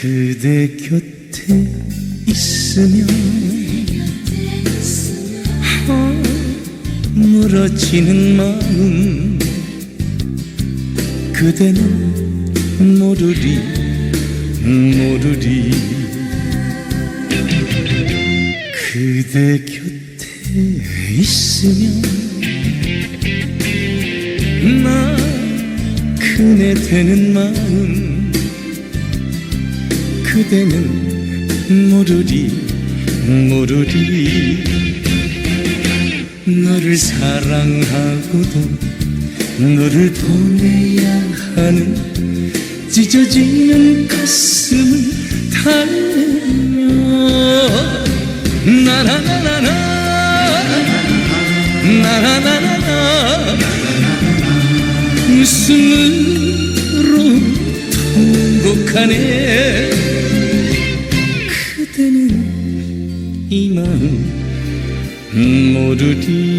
그대 곁에 있으면 허물어지는 마음 그대는 모르리 모르리. 그대 곁에 있으면 나 그네 되는 마음 그대는 모르리 모르리 너를 사랑하고도 너를 보내야 하는 찢어지는 가슴을 달래며 나나나나나 나나나나나 웃음으로 통곡하네. 그대는 이 마음 모르리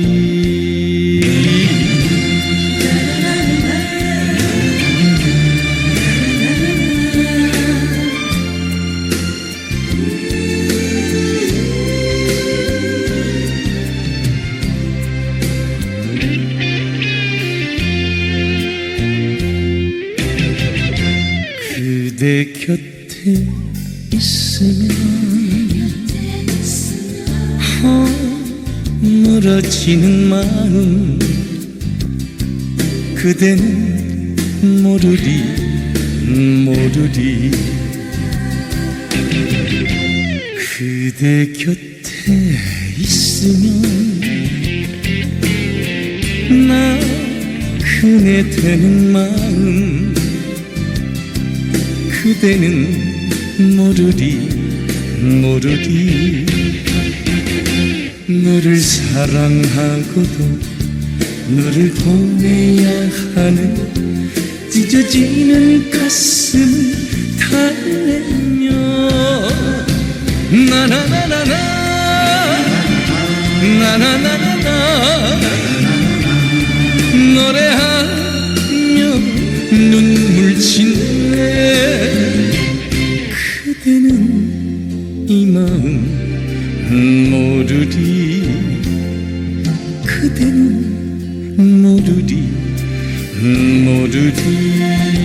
그대 곁에 있으면 허물어지는 마음 그대는 모르리 모르리. 그대 곁에 있으면 나 그네 되는 마음 그대는 모르리 모르리 너를 사랑하고도 너를 보내야 하는 찢어지는 가슴을 달래며 나나나나나 나나나나나 노래하며 눈물 짓네 그대는 이 마음 모르리 그대는 모르리 모르리